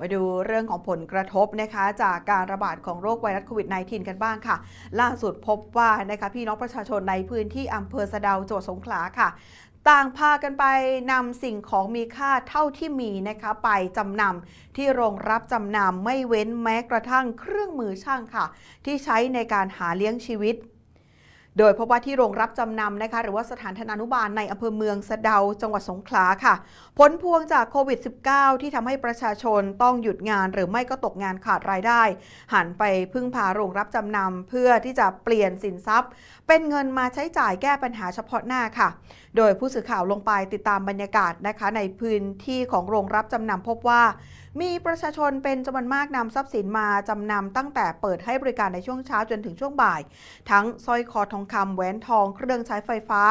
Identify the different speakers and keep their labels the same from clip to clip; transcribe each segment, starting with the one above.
Speaker 1: มาดูเรื่องของผลกระทบนะคะจากการระบาดของโรคไวรัสโควิด -19 กันบ้างค่ะ ล่าสุดพบว่านะคะพี่น้องประชาชนในพื้นที่อำเภอสะดาจังหวัดสงขลาค่ะ ต่างพากันไปนำสิ่งของมีค่าเท่าที่มีนะคะไปจำนำที่โรงรับจำนำไม่เว้นแม้กระทั่งเครื่องมือช่างค่ะ ที่ใช้ในการหาเลี้ยงชีวิต โดยพบว่าที่โรงรับจำนำนะคะหรือว่าสถานธนานุบาลในอำเภอเมืองสะเดาจังหวัดสงขลาค่ะ ผลพวงจากโควิด -19 ที่ทำให้ประชาชนต้องหยุดงานหรือไม่ก็ตกงานขาดรายได้ หันไปพึ่งพาโรงรับจำนำเพื่อที่จะเปลี่ยนสินทรัพย์ เป็นเงินมาใช้จ่ายแก้ปัญหาเฉพาะหน้าค่ะ โดยผู้สื่อข่าวลงไปติดตามบรรยากาศนะคะในพื้นที่ของโรงรับจำนำพบว่า มีประชาชนเป็นจำนวนมากนำทรัพย์สินมาจำนำตั้งแต่เปิดให้บริการในช่วงเช้าจนถึงช่วงบ่าย ทั้งสร้อยคอทองคำแหวนทองเครื่องใช้ไฟฟ้า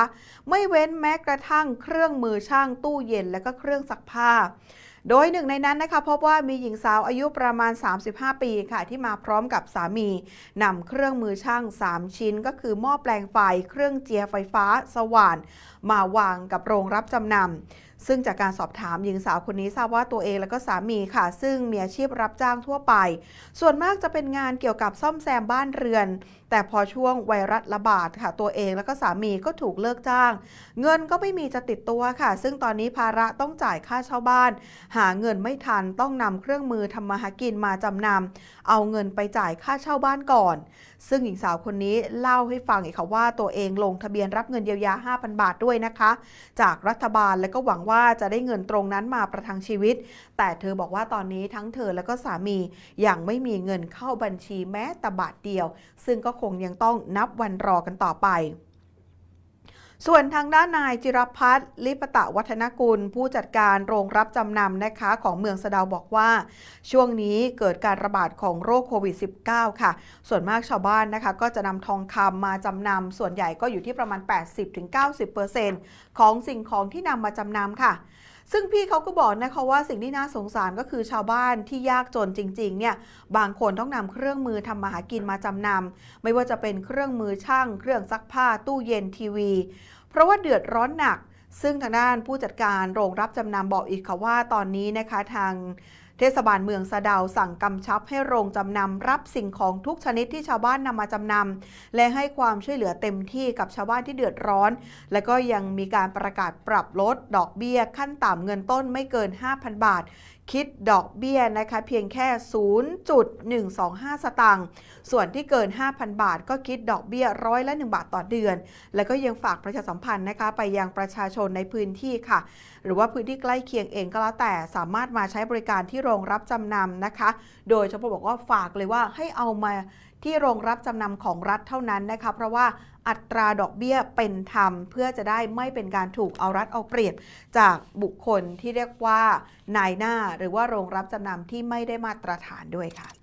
Speaker 1: ไม่เว้นแม้กระทั่งเครื่องมือช่างตู้เย็นและก็เครื่องซักผ้าโดยหนึ่งในนั้นนะคะพบว่ามีหญิงสาวอายุประมาณ 35 ปีค่ะ ที่มาพร้อมกับสามีนำเครื่องมือช่าง 3 ชิ้น ก็คือหม้อแปลงไฟ เครื่องเจียไฟฟ้า สว่าน มาวางกับโรงรับจำนำ ซึ่งจากการสอบถามหญิงสาวคนนี้ทราบว่าตัวเองและก็สามีค่ะ ซึ่งมีอาชีพรับจ้างทั่วไป ส่วนมากจะเป็นงานเกี่ยวกับซ่อมแซมบ้านเรือน แต่พอช่วงไวรัสระบาดค่ะ ตัวเองและก็สามีก็ถูกเลิกจ้าง เงินก็ไม่มีจะติดตัวค่ะ ซึ่งตอนนี้ภาระต้องจ่ายค่าเช่าบ้าน หาเงินไม่ทันต้องนำเครื่องมือทำมาหากินมาจำนำเอาเงินไปจ่ายค่าเช่าบ้านก่อน ซึ่งหญิงสาวคนนี้เล่าให้ฟังอีกค่ะว่าตัวเองลงทะเบียนรับเงินเยียวยา 5,000 บาทด้วยนะคะ จากรัฐบาลและก็หวังว่าจะได้เงินตรงนั้นมาประทังชีวิต แต่เธอบอกว่าตอนนี้ทั้งเธอและก็สามียังไม่มีเงินเข้าบัญชีแม้แต่บาทเดียว ซึ่งก็คงยังต้องนับวันรอกันต่อไป ส่วนทางด้านนายจิรพัฒน์ลิปตะวัฒนกุล ผู้จัดการโรงรับจำนำนะคะของเมืองสะดาวบอกว่า ช่วงนี้เกิดการระบาดของโรคโควิด -19 ค่ะ ส่วนมากชาวบ้านนะคะ ก็จะนำทองคำมาจำนำส่วนใหญ่ก็อยู่ที่ประมาณ 80-90%ของสิ่งของที่นำมาจำนำค่ะ ซึ่งพี่เขาก็บอกนะคะว่าสิ่งที่น่าสงสารก็คือชาวบ้านที่ยากจนจริงๆเนี่ยบางคนต้องนำเครื่องมือทำมาหากินมาจำนำไม่ว่าจะเป็นเครื่องมือช่าง เครื่องซักผ้าตู้เย็นทีวี เพราะว่าเดือดร้อนหนักซึ่งทางด้านผู้จัดการโรงรับจำนำบอกอีกค่ะว่าตอนนี้นะคะทาง เทศบาลเมืองสะเดาวสั่งกำชับให้โรงจำนำรับสิ่งของทุกชนิดที่ชาวบ้านนำมาจำนำและให้ความช่วยเหลือเต็มที่กับชาวบ้านที่เดือดร้อน และก็ยังมีการประกาศปรับลดดอกเบี้ยขั้นต่ำเงินต้นไม่เกิน 5,000 บาทคิดดอกเบี้ยนะคะเพียงแค่ 0.125 สตางค์ ส่วนที่เกิน 5,000 บาท ก็คิดดอกเบี้ยร้อยละ 1 บาทต่อเดือน แล้วก็ยังฝากประชาสัมพันธ์นะคะไปยังประชาชนในพื้นที่ค่ะ หรือว่าพื้นที่ใกล้เคียงเองก็แล้วแต่สามารถมาใช้บริการที่โรงรับจำนำนะคะ โดยเฉพาะบอกว่าฝากเลยว่าให้เอามา ที่โรงรับจำนำของรัฐเท่านั้นนะคะ เพราะว่าอัตราดอกเบี้ยเป็นธรรม เพื่อจะได้ไม่เป็นการถูกเอารัดเอาเปรียบ จากบุคคลที่เรียกว่านายหน้า หรือว่าโรงรับจำนำที่ไม่ได้มาตรฐานด้วยค่ะ